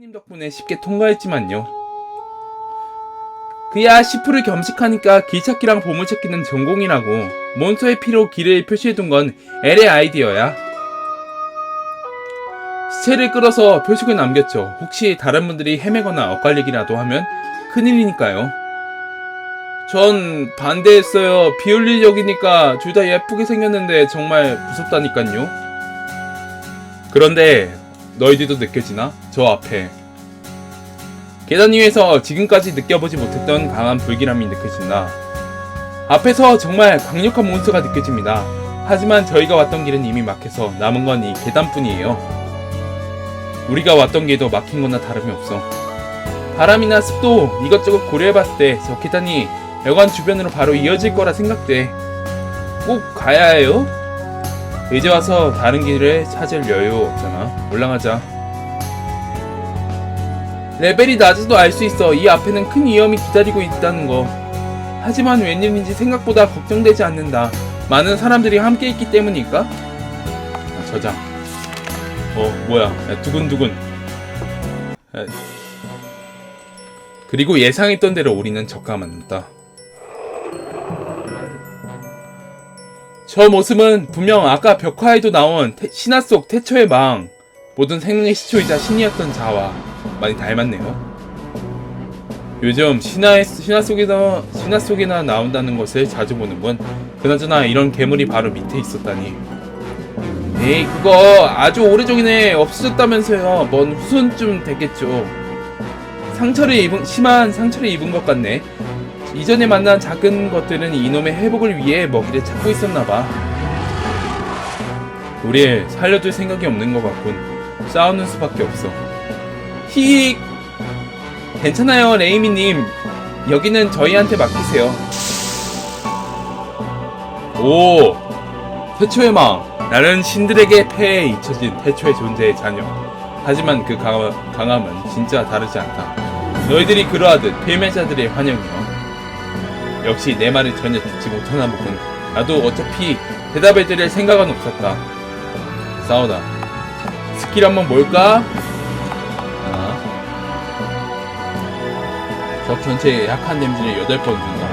님 덕분에 쉽게 통과했지만요. 그야 시프를 겸식하니까 길찾기랑 보물찾기는 전공이라고 몬스터의 피로 길을 표시해둔 건 엘의 아이디어야. 시체를 끌어서 표식을 남겼죠. 혹시 다른 분들이 헤매거나 엇갈리기라도 하면 큰일이니까요. 전 반대했어요. 비윤리적이니까 둘 다 예쁘게 생겼는데 정말 무섭다니깐요. 그런데 너희들도 느껴지나? 저 앞에 계단 위에서 지금까지 느껴보지 못했던 강한 불길함이 느껴진다. 앞에서 정말 강력한 몬스터가 느껴집니다. 하지만 저희가 왔던 길은 이미 막혀서 남은 건 이 계단뿐이에요. 우리가 왔던 길도 막힌 거나 다름이 없어. 바람이나 습도 이것저것 고려해봤을 때 저 계단이 여관 주변으로 바로 이어질 거라 생각돼. 꼭 가야 해요? 이제 와서 다른 길을 찾을 여유 없잖아. 올라가자. 레벨이 낮아도 알 수 있어. 이 앞에는 큰 위험이 기다리고 있다는 거. 하지만 웬일인지 생각보다 걱정되지 않는다. 많은 사람들이 함께 있기 때문일까? 아, 저장. 어, 뭐야. 야, 두근두근. 야. 그리고 예상했던 대로 우리는 만났다. 저 모습은 분명 아까 벽화에도 나온 태- 신화 속 태초의 망 모든 생명의 시초이자 신이었던 자와 많이 닮았네요. 요즘 신화의 신화 속에서 신화 속에나 나온다는 것을 자주 보는군. 그나저나 이런 괴물이 바로 밑에 있었다니. 에이 그거 아주 오래전에 없어졌다면서요. 뭔 후손쯤 됐겠죠. 상처를 입은 심한 상처를 입은 것 같네. 이전에 만난 작은 것들은 이놈의 회복을 위해 먹이를 찾고 있었나 봐. 우리 살려둘 생각이 없는 것 같군. 싸우는 수밖에 없어. 히 괜찮아요, 레이미님. 여기는 저희한테 맡기세요. 오! 태초의 망. 나는 신들에게 폐에 잊혀진 태초의 존재의 자녀. 하지만 그 강함, 강함은 진짜 다르지 않다. 너희들이 그러하듯 폐매자들의 환영이여. 역시 내 말을 전혀 듣지 못하나 보군. 나도 어차피 대답해드릴 생각은 없었다. 싸우다. 스킬 한번 볼까? 적 전체에 약한 데미지를 8번 준다.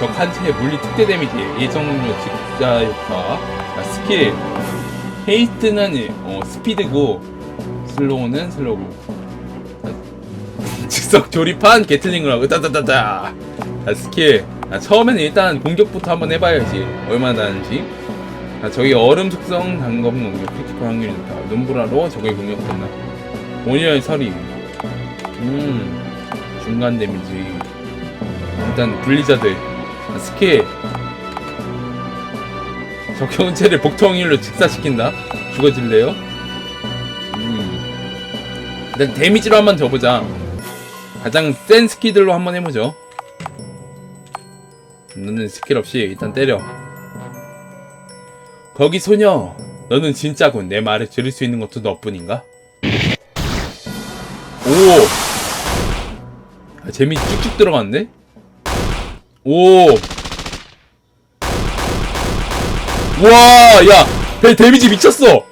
적 한체의 물리 특대 데미지, 예정료 직자 효과, 아, 스킬. 헤이스트는 어, 스피드고, 슬로우는 슬로우. 아, 즉석 조립한 하고, 따다다다. 아, 스킬. 아, 처음에는 일단 공격부터 한번 해봐야지. 얼마나 나는지. 아, 저기 얼음 속성 단검 공격 크리티컬 확률이 높다. 눈보라로 적의 공격한다. 온열 서리. 음. 중간 데미지. 일단 블리자드. 아, 스킬. 적형체를 복통 확률로 직사시킨다. 죽어질래요? 음. 일단 데미지로 한번 줘보자. 가장 센 스킬들로 한번 해보죠. 너는 스킬 없이 일단 때려. 거기 소녀, 너는 진짜군. 내 말을 들을 수 있는 것도 너뿐인가? 오! 아, 재미 쭉쭉 들어갔네? 오! 와, 야! 벨 데미지 미쳤어!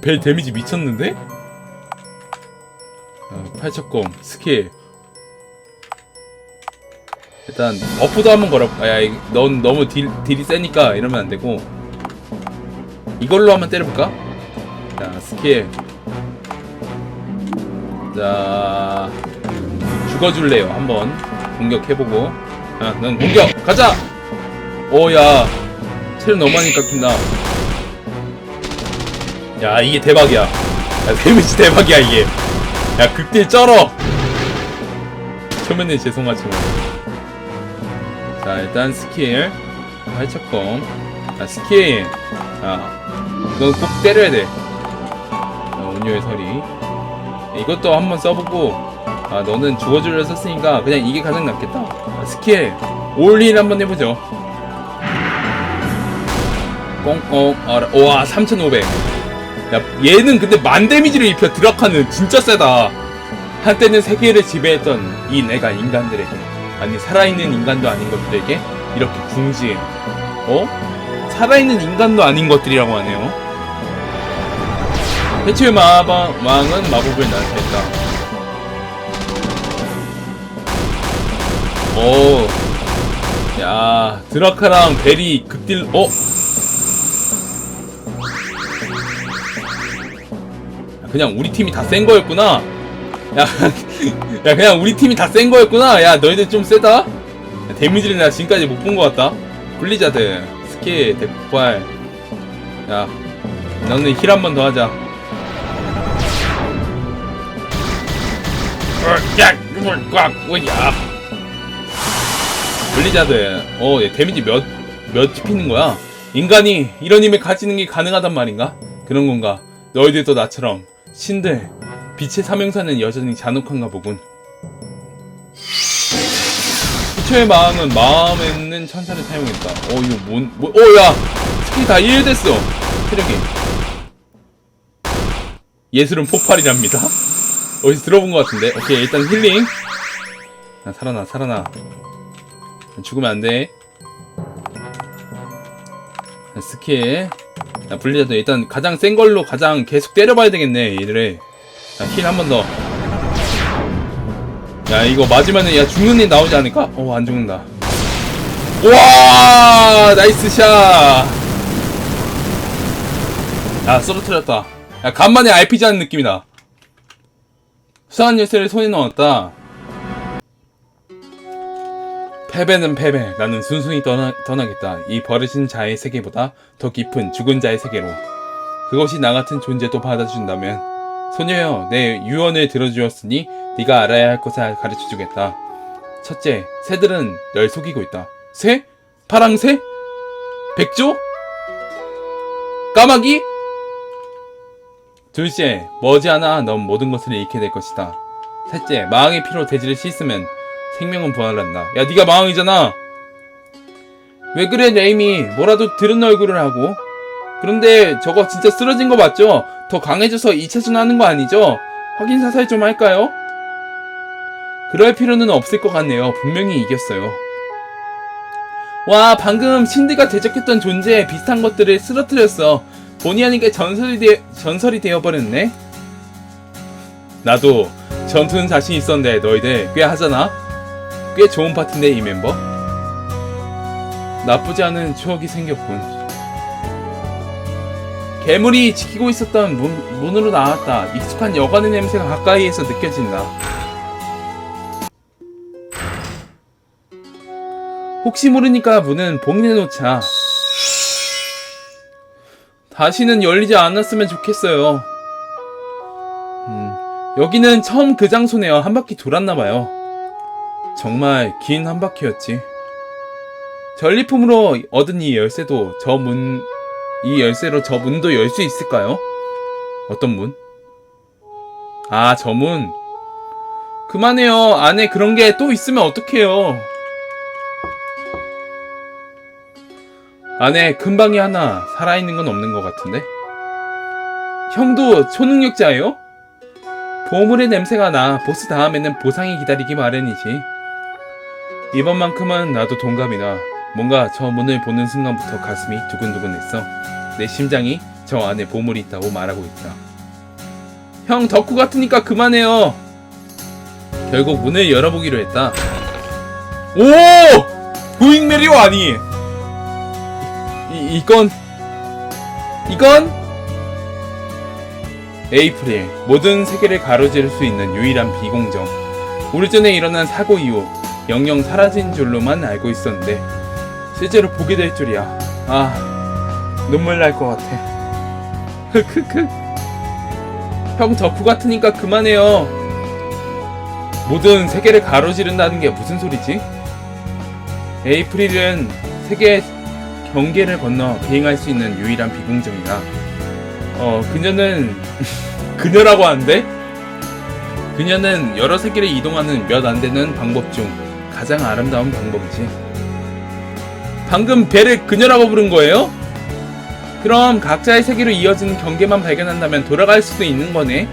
벨 데미지 미쳤는데? 아, 팔척검, 스킬. 일단 버프도 한번 걸어. 아, 야, 넌 너무 딜, 딜이 세니까 이러면 안 되고 이걸로 한번 때려볼까? 자, 스킬. 자, 죽어줄래요. 한번 공격해보고. 아, 넌 공격 가자. 오야, 체력 너무 많이 깎인다. 야, 이게 대박이야. 야, 데미지 대박이야 이게. 야, 극딜 쩔어. 초면에 죄송하지만. 자 일단 스킬 활착검 자 스킬 자넌 꼭 때려야 돼 자, 온유의 서리 이것도 한번 써보고 아 너는 죽어주려 썼으니까 그냥 이게 가장 낫겠다. 자, 스킬 올린 한번 해보죠. 꽁꽁 알아 와 3500. 야 얘는 근데 만 데미지를 입혀. 드라카는 진짜 세다. 한때는 세계를 지배했던 이 내가 인간들에게 아니 살아있는 인간도 아닌 것들에게 이렇게 궁지에 어? 살아있는 인간도 아닌 것들이라고 하네요 해치의 마왕은 마법을 나한테 했다. 오, 야 드라카랑 베리 극딜 어? 야, 그냥 우리 팀이 다 센 거였구나. 야, 야 그냥 우리 팀이 다 센 거였구나. 야 너희들 좀 세다. 야, 데미지를 내가 지금까지 못 본 것 같다. 블리자드 스킬 대폭발. 야 너는 힐 한 번 더 하자. 야, 이걸 꽉, 뭐야? 블리자드, 어, 얘 데미지 몇, 몇 찍히는 거야? 인간이 이런 힘을 가지는 게 가능하단 말인가? 그런 건가? 너희들도 나처럼 신들, 빛의 사명사는 여전히 잔혹한가 보군. 부처의 마음은 마음에 있는 천사를 사용했다. 어, 이거 뭔, 뭐, 어, 야! 스킬 다 이해됐어! 체력이. 예술은 폭발이랍니다. 어디서 들어본 것 같은데. 오케이, 일단 힐링. 아, 살아나, 살아나. 죽으면 안 돼. 자, 스킬. 자, 분리자도 일단 가장 센 걸로 가장 계속 때려봐야 되겠네, 얘들을. 자, 힐한 번 더. 야, 이거 맞으면은, 야, 죽는 일 나오지 않을까? 어, 안 죽는다. 와 나이스 샷! 야, 쓰러뜨렸다. 야, 간만에 RPG 하는 느낌이다. 수상한 열쇠를 손에 넣었다. 패배는 패배. 나는 순순히 떠나, 떠나겠다. 이 버려진 자의 세계보다 더 깊은 죽은 자의 세계로. 그것이 나 같은 존재도 받아준다면. 소녀여, 내 유언을 들어주었으니 네가 알아야 할 것을 가르쳐주겠다. 첫째, 새들은 널 속이고 있다. 새? 파랑새? 백조? 까마귀? 둘째, 머지않아 넌 모든 것을 잃게 될 것이다. 셋째, 마왕의 피로 대지를 씻으면 생명은 부활한다. 야, 네가 마왕이잖아. 왜 그래, 레이미? 뭐라도 들은 얼굴을 하고. 그런데 저거 진짜 쓰러진 거 맞죠? 더 강해져서 2차전 하는 거 아니죠? 확인 사살 좀 할까요? 그럴 필요는 없을 것 같네요. 분명히 이겼어요. 와, 방금 신드가 대적했던 존재에 비슷한 것들을 쓰러뜨렸어. 본의 아니게 전설이, 되, 전설이 되어버렸네? 나도 전투는 자신 있었는데 너희들 꽤 하잖아? 꽤 좋은 파티인데 이 멤버? 나쁘지 않은 추억이 생겼군. 괴물이 지키고 있었던 문, 문으로 나왔다. 익숙한 여관의 냄새가 가까이에서 느껴진다. 혹시 모르니까 문은 봉인해놓자. 다시는 열리지 않았으면 좋겠어요. 음, 여기는 처음 그 장소네요. 한 바퀴 돌았나봐요. 정말 긴 한 바퀴였지. 전리품으로 얻은 이 열쇠도 저 문, 이 열쇠로 저 문도 열 수 있을까요? 어떤 문? 아, 저 문. 그만해요. 안에 그런 게 또 있으면 어떡해요. 안에 큰 방이 하나 살아있는 건 없는 것 같은데? 형도 초능력자예요? 보물의 냄새가 나 보스 다음에는 보상이 기다리기 마련이지. 이번만큼은 나도 동감이다. 뭔가 저 문을 보는 순간부터 가슴이 두근두근했어. 내 심장이 저 안에 보물이 있다고 말하고 있다. 형 덕후 같으니까 그만해요. 결국 문을 열어보기로 했다. 오! 고잉 메리오 아니! 이, 이건 이건 에이프릴 모든 세계를 가로지를 수 있는 유일한 비공정. 오래전에 일어난 사고 이후 영영 사라진 줄로만 알고 있었는데 실제로 보게 될 줄이야. 아 눈물 날 것 같아. 흑흑흑. 형 덕후 같으니까 그만해요. 모든 세계를 가로지른다는 게 무슨 소리지? 에이프릴은 세계 경계를 건너 비행할 수 있는 유일한 비공정이다. 어, 그녀는 그녀라고 하는데 그녀는 여러 세계를 이동하는 몇 안 되는 방법 중 가장 아름다운 방법이지. 방금 배를 그녀라고 부른 거예요? 그럼 각자의 세계로 이어지는 경계만 발견한다면 돌아갈 수도 있는 거네.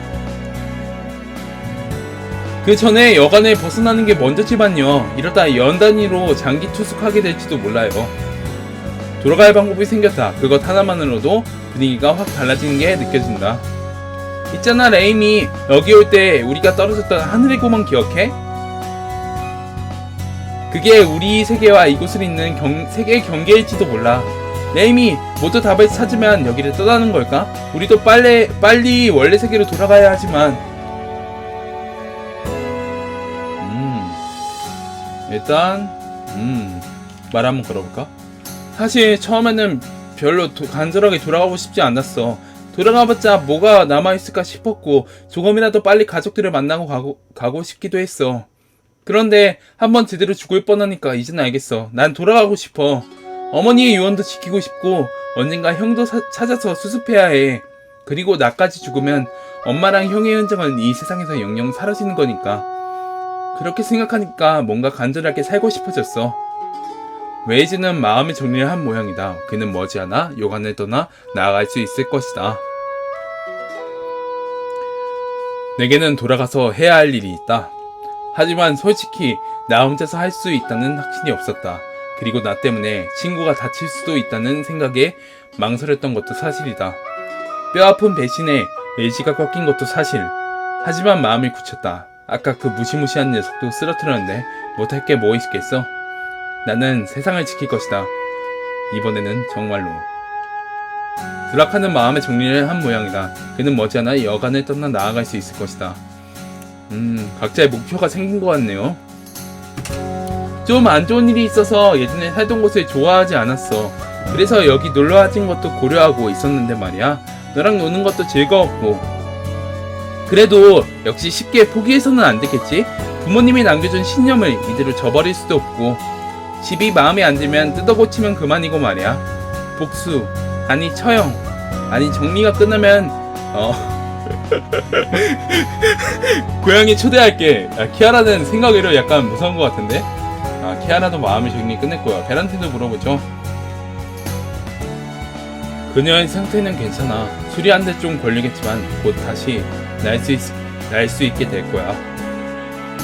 그 전에 여간을 벗어나는 게 먼저지만요. 이러다 연 단위로 장기 투숙하게 될지도 몰라요. 돌아갈 방법이 생겼다. 그것 하나만으로도 분위기가 확 달라지는 게 느껴진다. 있잖아 레임이 여기 올 때 우리가 떨어졌던 하늘의 구멍 기억해? 그게 우리 세계와 이곳을 잇는 경, 세계의 경계일지도 몰라. 레임이 모두 답을 찾으면 여기를 떠나는 걸까? 우리도 빨리 빨리 원래 세계로 돌아가야 하지만. 음. 일단 음 말 한번 걸어볼까? 사실 처음에는 별로 도- 간절하게 돌아가고 싶지 않았어. 돌아가봤자 뭐가 남아있을까 싶었고 조금이라도 빨리 가족들을 만나고 가고, 가고 싶기도 했어. 그런데 한번 제대로 죽을 뻔하니까 이젠 알겠어. 난 돌아가고 싶어. 어머니의 유언도 지키고 싶고 언젠가 형도 사- 찾아서 수습해야 해. 그리고 나까지 죽으면 엄마랑 형의 흔적은 이 세상에서 영영 사라지는 거니까. 그렇게 생각하니까 뭔가 간절하게 살고 싶어졌어. 웨이즈는 마음의 정리를 한 모양이다. 그는 머지않아 요간을 떠나 나아갈 수 있을 것이다. 내게는 돌아가서 해야 할 일이 있다. 하지만 솔직히 나 혼자서 할 수 있다는 확신이 없었다. 그리고 나 때문에 친구가 다칠 수도 있다는 생각에 망설였던 것도 사실이다. 뼈 아픈 배신에 의지가 꺾인 것도 사실. 하지만 마음이 굳혔다. 아까 그 무시무시한 녀석도 쓰러뜨렸는데 못할 게 뭐 있겠어? 나는 세상을 지킬 것이다. 이번에는 정말로. 드라카는 마음의 정리를 한 모양이다. 그는 머지않아 여간을 떠나 나아갈 수 있을 것이다. 음, 각자의 목표가 생긴 것 같네요. 좀 안 좋은 일이 있어서 예전에 살던 곳을 좋아하지 않았어. 그래서 여기 놀러 와진 것도 고려하고 있었는데 말이야. 너랑 노는 것도 즐거웠고. 그래도 역시 쉽게 포기해서는 안 되겠지? 부모님이 남겨준 신념을 이대로 저버릴 수도 없고. 집이 마음에 안 들면 뜯어 고치면 그만이고 말이야. 복수, 아니 처형, 아니 정리가 끝나면 어 고양이 초대할게. 아, 키아라는 생각으로 약간 무서운 것 같은데. 아 키아라도 마음의 정리 끝냈고요. 베란테도 물어보죠. 그녀의 상태는 괜찮아. 수리한데 좀 걸리겠지만 곧 다시 날 수 날 수 있게 될 거야.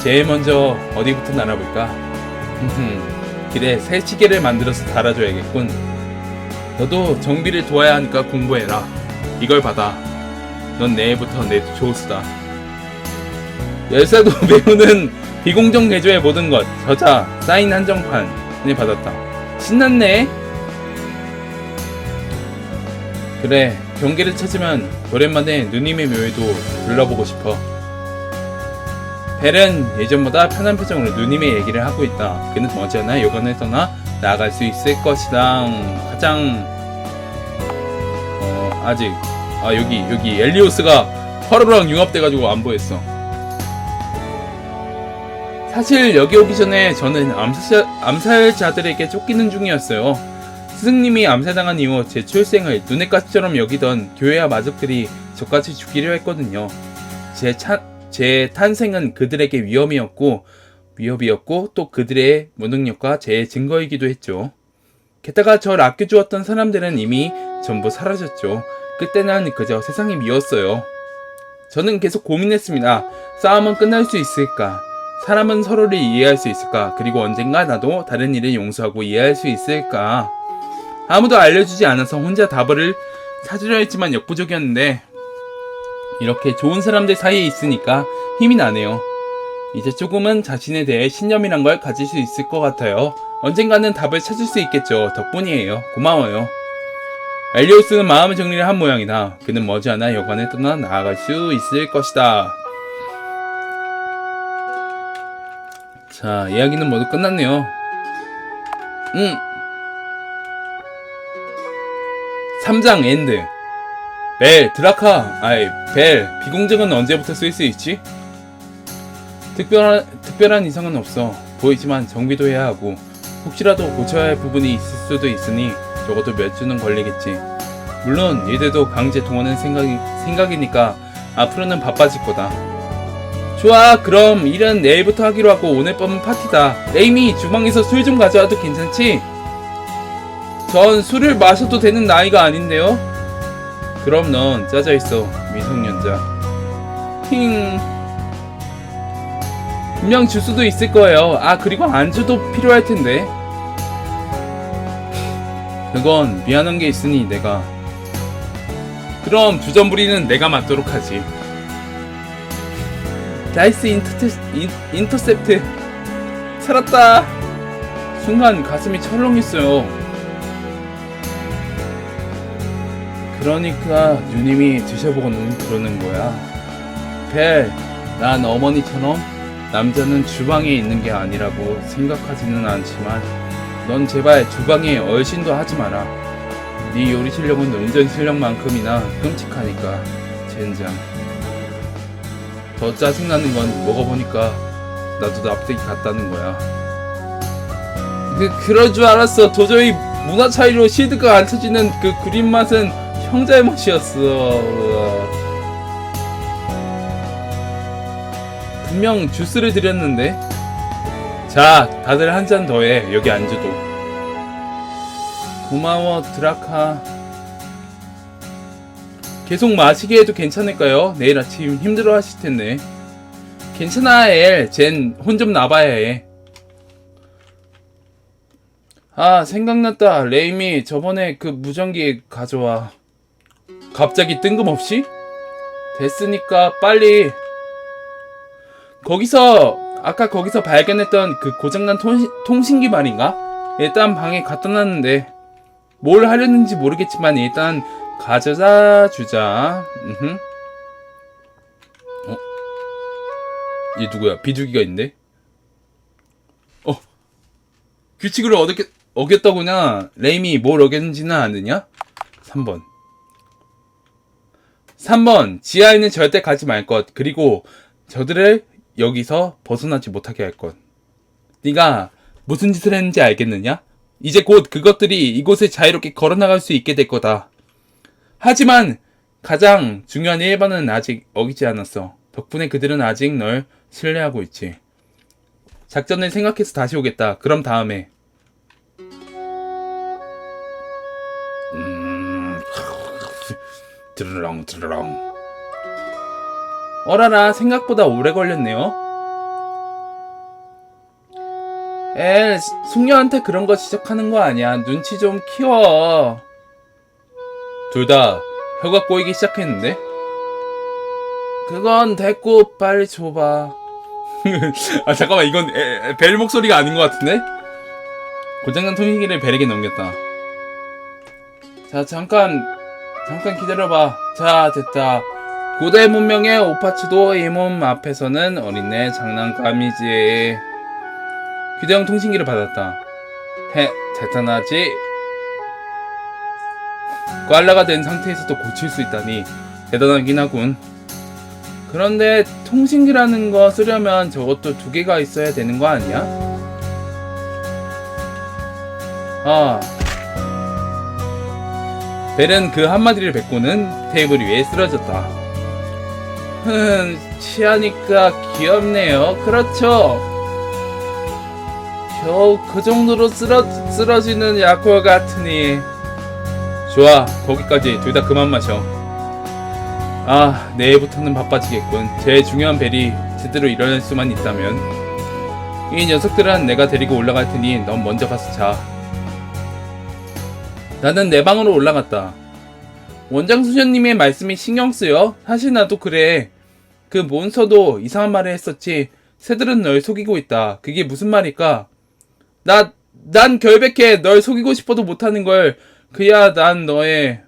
제일 먼저 어디부터 날아볼까? 그래 새 시계를 만들어서 달아줘야겠군. 너도 정비를 도와야 하니까 공부해라. 이걸 받아. 넌 내일부터 내 조수다. 열쇠도 배우는 비공정 개조의 모든 것. 저자 사인 한정판을 받았다. 신났네. 그래 경계를 찾으면 오랜만에 누님의 묘에도 둘러보고 싶어. 벨은 예전보다 편한 표정으로 누님의 얘기를 하고 있다. 그는 요건을 떠나 나아갈 수 있을 것이다. 가장 어 아직 아 여기 여기 엘리오스가 화로랑 융합돼가지고 안 보였어. 사실 여기 오기 전에 저는 암살, 암살자들에게 쫓기는 중이었어요. 스승님이 암살당한 이후 제 출생을 눈의 가시처럼 여기던 교회와 마족들이 저같이 죽이려 했거든요. 제, 차, 제 탄생은 그들에게 위험이었고 위협이었고 또 그들의 무능력과 제 증거이기도 했죠. 게다가 절 아껴주었던 사람들은 이미 전부 사라졌죠. 그때 는 그저 세상이 미웠어요. 저는 계속 고민했습니다. 싸움은 끝날 수 있을까? 사람은 서로를 이해할 수 있을까? 그리고 언젠가 나도 다른 일을 용서하고 이해할 수 있을까? 아무도 알려주지 않아서 혼자 답을 찾으려 했지만 역부족이었는데 이렇게 좋은 사람들 사이에 있으니까 힘이 나네요. 이제 조금은 자신에 대해 신념이란 걸 가질 수 있을 것 같아요. 언젠가는 답을 찾을 수 있겠죠. 덕분이에요. 고마워요. 엘리오스는 마음의 정리를 한 모양이다. 그는 머지않아 여관을 떠나 나아갈 수 있을 것이다. 자, 이야기는 모두 끝났네요. 응. 3장 엔드. 벨, 드라카, 아이, 벨, 비공정은 언제부터 쓸 수 있지? 특별한, 특별한 이상은 없어. 보이지만 정비도 해야 하고, 혹시라도 고쳐야 할 부분이 있을 수도 있으니, 적어도 몇 주는 걸리겠지. 물론, 얘들도 강제 동원은 생각이, 생각이니까, 앞으로는 바빠질 거다. 좋아, 그럼 일은 내일부터 하기로 하고, 오늘 밤은 파티다. 에이미, 주방에서 술 좀 가져와도 괜찮지? 전 술을 마셔도 되는 나이가 아닌데요? 그럼 넌 짜져 있어 미성년자. 힝. 분명 주스도 있을 거예요. 아 그리고 안주도 필요할 텐데. 그건 미안한 게 있으니 내가. 그럼 주전부리는 내가 맡도록 하지. 라이스 인터테, 인, 인터셉트 살았다 순간 가슴이 철렁했어요 그러니까 누님이 드셔보고는 그러는 거야. 벨, 난 어머니처럼 남자는 주방에 있는 게 아니라고 생각하지는 않지만 넌 제발 주방에 얼씬도 하지 마라. 네 요리 실력은 운전 실력만큼이나 끔찍하니까 젠장. 더 짜증나는 건 먹어보니까 나도 납득이 갔다는 거야. 그, 그럴 줄 알았어. 도저히 문화 차이로 시드가 안 터지는 그 그린 맛은 형 잘못이었어. 분명 주스를 드렸는데. 자 다들 한 잔 더해. 여기 앉아도. 고마워 드라카. 계속 마시게 해도 괜찮을까요? 내일 아침 힘들어 하실 텐데. 괜찮아 엘 쟨 혼 좀 나봐야 해. 아, 생각났다. 레임이 저번에 그 무전기 가져와. 갑자기 뜬금없이? 됐으니까 빨리. 거기서, 아까 거기서 발견했던 그 고장난 통신, 통신 기 말인가? 일단 방에 갖다 놨는데, 뭘 하려는지 모르겠지만 일단 가져다 주자. 음흠. 어? 얘 누구야? 비둘기가 있네? 어? 규칙을 어떻게, 어겼다구나. 레임이 뭘 어겼는지는 아느냐? 3번. 3번. 지하에는 절대 가지 말 것. 그리고 저들을 여기서 벗어나지 못하게 할 것. 네가 무슨 짓을 했는지 알겠느냐? 이제 곧 그것들이 이곳을 자유롭게 걸어나갈 수 있게 될 거다. 하지만 가장 중요한 1번은 아직 어기지 않았어. 덕분에 그들은 아직 널 신뢰하고 있지. 작전을 생각해서 다시 오겠다. 그럼 다음에 드르렁 드르렁. 어라라 생각보다 오래 걸렸네요. 에 숙녀한테 그런 거 지적하는 거 아니야. 눈치 좀 키워. 둘 다 혀가 꼬이기 시작했는데. 그건 됐고 빨리 줘봐. 아 잠깐만 이건 에, 에, 벨 목소리가 아닌 것 같은데? 고장난 통신기를 벨에게 넘겼다. 자 잠깐 잠깐 기다려봐. 자 됐다. 고대 문명의 오파츠도 이 몸 앞에서는 어린애 장난감이지. 휴대용 통신기를 받았다. 해 대단하지. 꽐라가 된 상태에서도 고칠 수 있다니 대단하긴 하군. 그런데 통신기라는 거 쓰려면 저것도 두 개가 있어야 되는 거 아니야? 아 벨은 그 한마디를 뱉고는 테이블 위에 쓰러졌다. 흠, 취하니까 귀엽네요. 그렇죠. 겨우 그 정도로 쓰러, 쓰러지는 약골 같으니. 좋아, 거기까지 둘 다 그만 마셔. 아, 내일부터는 바빠지겠군. 제일 중요한 벨이 제대로 일어날 수만 있다면. 이 녀석들은 내가 데리고 올라갈 테니 넌 먼저 가서 자. 나는 내 방으로 올라갔다. 원장 수녀님의 말씀이 신경 쓰여? 사실 나도 그래. 그 몬스터도 이상한 말을 했었지. 새들은 널 속이고 있다. 그게 무슨 말일까? 나, 난 결백해. 널 속이고 싶어도 못하는 걸. 그야 난 너의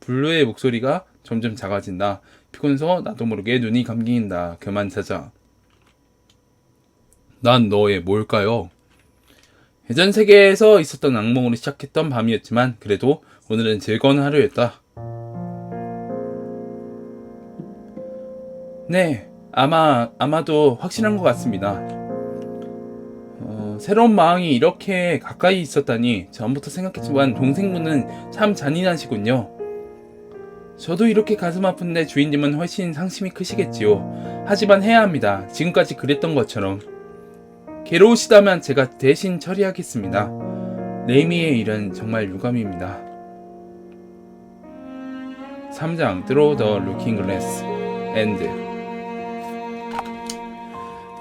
블루의 목소리가 점점 작아진다. 피곤해서 나도 모르게 눈이 감긴다. 그만 자자. 난 너의 뭘까요? 예전 세계에서 있었던 악몽으로 시작했던 밤이었지만 그래도 오늘은 즐거운 하루였다. 네, 아마 아마도 확실한 것 같습니다. 어, 새로운 마왕이 이렇게 가까이 있었다니 전부터 생각했지만 동생분은 참 잔인하시군요. 저도 이렇게 가슴 아픈데 주인님은 훨씬 상심이 크시겠지요. 하지만 해야 합니다. 지금까지 그랬던 것처럼. 괴로우시다면 제가 대신 처리하겠습니다. 레이미의 일은 정말 유감입니다. 3장 Through the Looking Glass End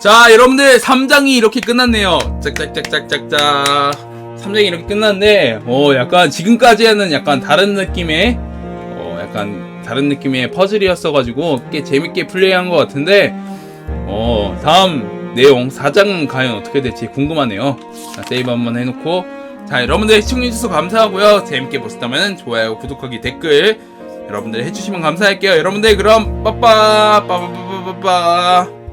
자 여러분들 3장이 이렇게 끝났네요 짝짝짝짝짝짝 3장이 이렇게 끝났는데 어 약간 지금까지는 약간 다른 느낌의 어 약간 다른 느낌의 퍼즐이었어 가지고 꽤 재밌게 플레이한 것 같은데 어 다음 내용 4장 과연 어떻게 될지 궁금하네요. 자, 세이브 한번 해놓고. 자 여러분들 시청해주셔서 감사하고요. 재밌게 보셨다면 좋아요 구독하기 댓글 여러분들 해주시면 감사할게요. 여러분들 그럼 빠빠 빠빠빠빠빠